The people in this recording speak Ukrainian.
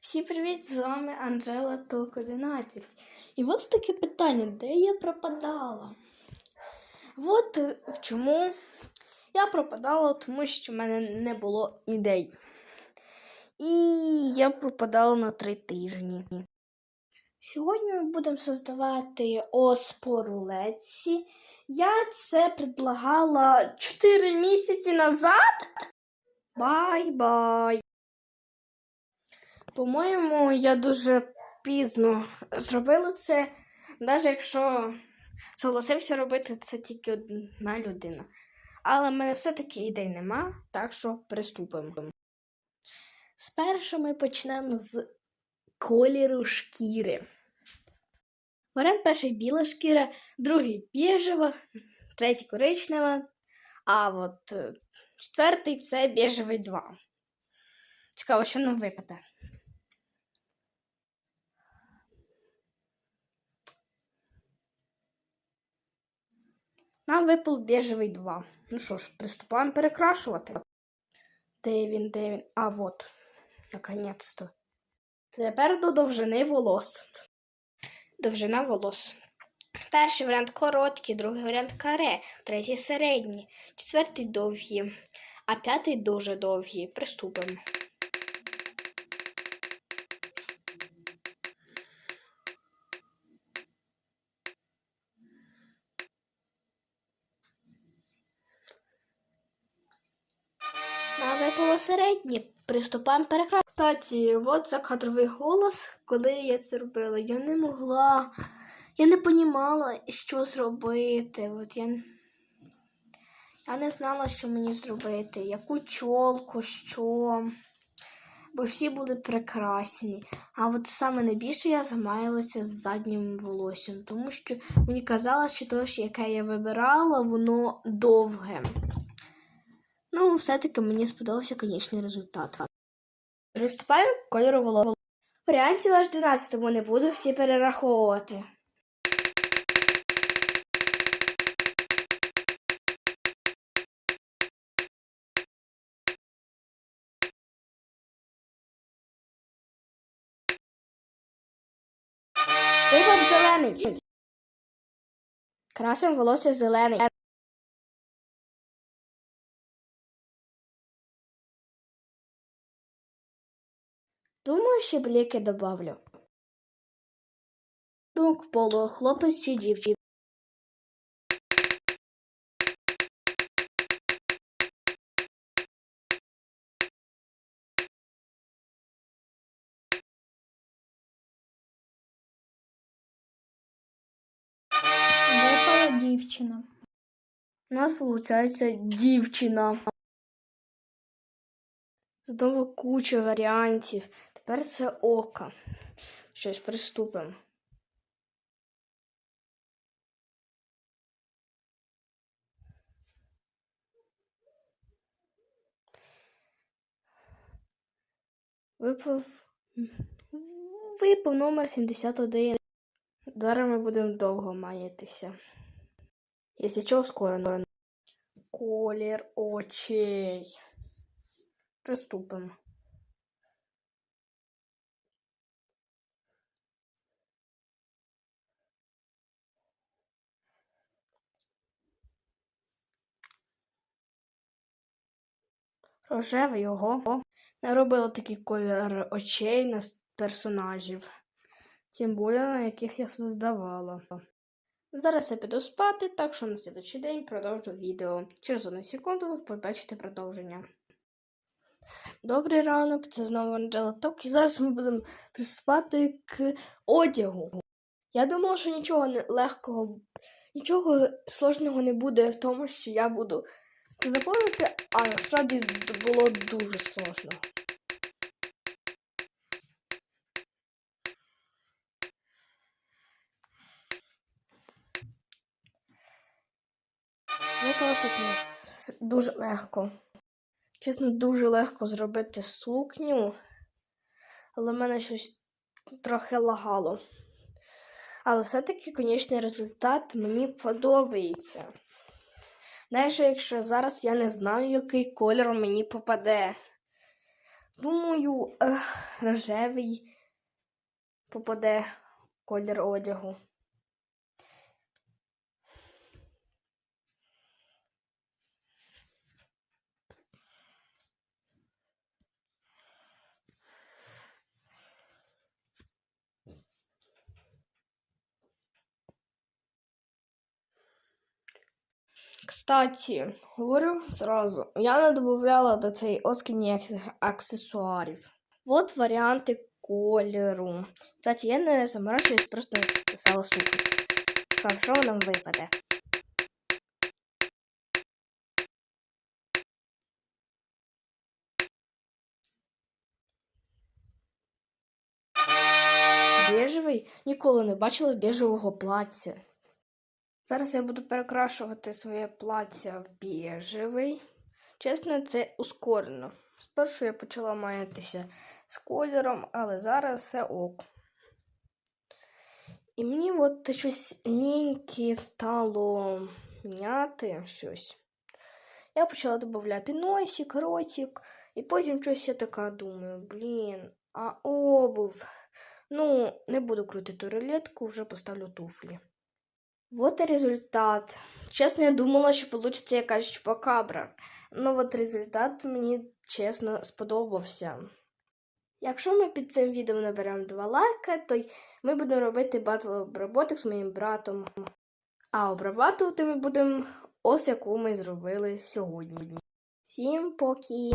Всім привіт! З вами Анжела Ток 11. І ось таке питання, де я пропадала? От е, чому я пропадала, тому що в мене не було ідей. І я пропадала на три тижні. Сьогодні ми будемо создавати ос по. Я це предлагала 4 місяці назад. Бай-бай! По-моєму, я дуже пізно зробила це, навіть якщо согласився робити це тільки одна людина. Але в мене все-таки ідей нема, так що приступимо. Спершу ми почнемо з кольору шкіри. Варіант перший біла шкіра, другий біжева, третій коричнева, а от е, четвертий це біжевий 2. Цікаво, що нам випаде. Нам випав біжевий 2. Ну що ж, приступаємо перекрашувати. Де він, де він? А, вот. Наконець-то. Тепер до довжини волос. Довжина волос. Перший варіант короткий, другий варіант каре, третій середній, четвертий довгі, а п'ятий дуже довгі. Приступимо. Середнє. Приступаємо перекрас. Кстати, от закадровий голос, коли я це робила. Я не могла, я не понімала, що зробити. От я, я не знала, що мені зробити, яку чолку, що. Бо всі були прекрасні. А от саме найбільше я замаялася з заднім волоссям, тому що мені казали, що те, яке я вибирала, воно довге. Ну, все-таки мені сподобався конічний результат. Приступаємо к кольору волосся. Варіантів аж 12, тому не буду всі перераховувати. Випав зелений. Красим волосся зелений. Думаю, ще бліки добавлю. Думок полу, хлопець чи дівчина. Випала дівчина. У нас виходить дівчина. Знову куча варіантів. Тепер це око. Щось приступимо. Випав. Випав номер 71. Зараз ми будемо довго маятися. Якщо чого, скоро. Колір очей. Приступимо. Рожевий його. Не робила такий колір очей на персонажів. Тим більше, на яких я создавала. Зараз я піду спати, так що на слідчий день продовжу відео. Через одну секунду ви побачите продовження. Добрий ранок, це знову Анджела Ток, і зараз ми будемо приступати к одягу. Я думала, що нічого не легкого, нічого сложного не буде в тому, що я буду це заповнити, а насправді було дуже сложно. Виклала сукню. Дуже легко. Чесно, дуже легко зробити сукню, але в мене щось трохи лагало. Але все-таки конечний результат мені подобається. Навіть якщо зараз я не знаю, який кольор мені попаде. Думаю, е, рожевий попаде колір одягу. Кстати, говорю сразу, я не додавала до цієї оски ніяких аксесуарів. От варіанти кольору. Кстати, я не заморачуюсь, просто написала супер. Сказав, що нам випаде. Біжевий? Ніколи не бачила біжевого плаття. Зараз я буду перекрашувати своє плаття в біжевий. Чесно, це ускорено. Спершу я почала маятися з кольором, але зараз все ок. І мені от щось ліньки стало міняти щось. Я почала додати носик, ротик, і потім щось я така думаю, блін, а обув. Ну, не буду крутити рулетку, вже поставлю туфлі. Вот и результат. Чесно, я думала, що получиться якась чупакабра. Ну от результат мені чесно сподобався. Якщо ми під цим відео наберемо 2 лайка, то ми будемо робити батл обработок з моїм братом. А обрабатувати ми будемо ось яку ми зробили сьогодні. Всім поки!